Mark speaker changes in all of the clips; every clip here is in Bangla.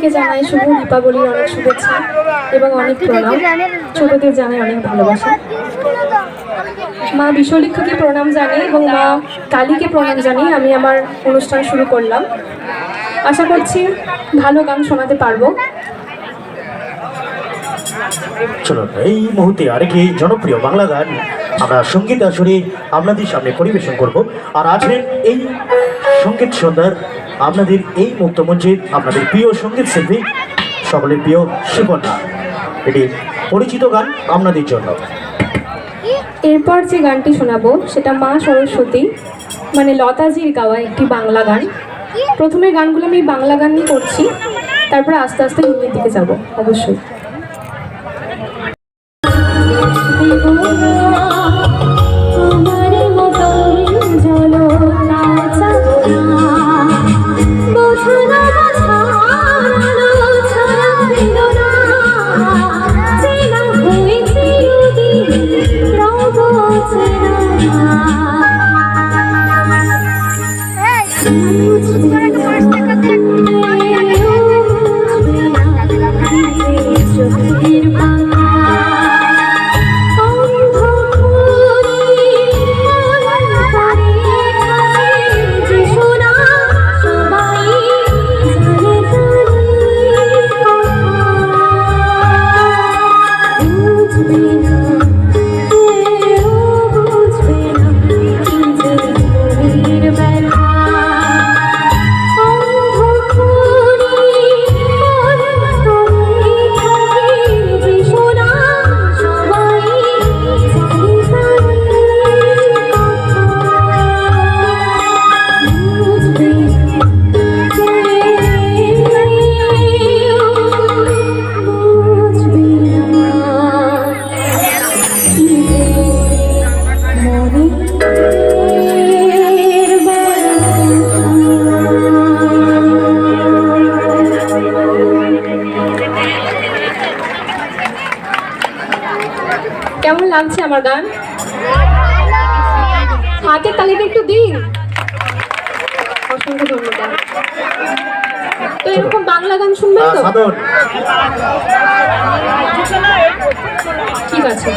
Speaker 1: সকলকে জানাই শুভ দীপাবলির অনেক শুভেচ্ছা এবং অনেক প্রণাম। ছোটদের জানাই অনেক ভালোবাসা। মা বিশ্বলিক্ষকে প্রণাম জানিয়ে এবং মা কালীকে প্রণাম জানিয়ে আমি আমার অনুষ্ঠান শুরু করলাম। আশা করছি ভালো গান শোনাতে পারব।
Speaker 2: চলুন এই মুহূর্তে আরেকটি জনপ্রিয় বাংলা গান আমরা সংগীত আসরে আপনাদের সামনে পরিবেশন করব। আর আজকের এই সংগীত সন্ধ্যার আপনাদের এই মুক্ত মঞ্চে আপনাদের প্রিয় সংগীত শিল্পী, সকলের প্রিয় সুকন্যা এটি পরিচিত গান আপনাদের জন্য।
Speaker 1: এরপর যে গানটি শোনাবো, সেটা মা সরস্বতী মানে লতাজির গাওয়া একটি বাংলা গান। প্রথমে গানগুলো আমি বাংলা গান নিয়ে করছি, তারপরে আস্তে আস্তে হিন্দির দিকে যাব, অবশ্যই। চোখের বাঁকা কেমন লাগছে আমার গান? হাতের তালিটা একটু দিন। অসংখ্য ধন্যবাদ। তো এরকম বাংলা গান
Speaker 2: শুনবে
Speaker 1: তো? ঠিক আছে।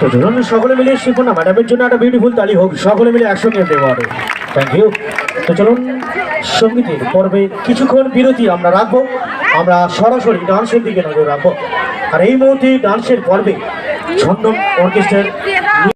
Speaker 2: তো ধরুন সকলে মিলে শিপনা ম্যাডামের জন্য একটা বিউটিফুল তালি হোক, সকলে মিলে একসঙ্গে দেবো আরও। থ্যাংক ইউ তো চলুন, সঙ্গীতের পর্বে কিছুক্ষণ বিরতি আমরা রাখব। আমরা সরাসরি ডান্সের দিকে নজর রাখব। আর এই মুহূর্তে ডান্সের পর্বে চন্দন অর্কেস্ট্রার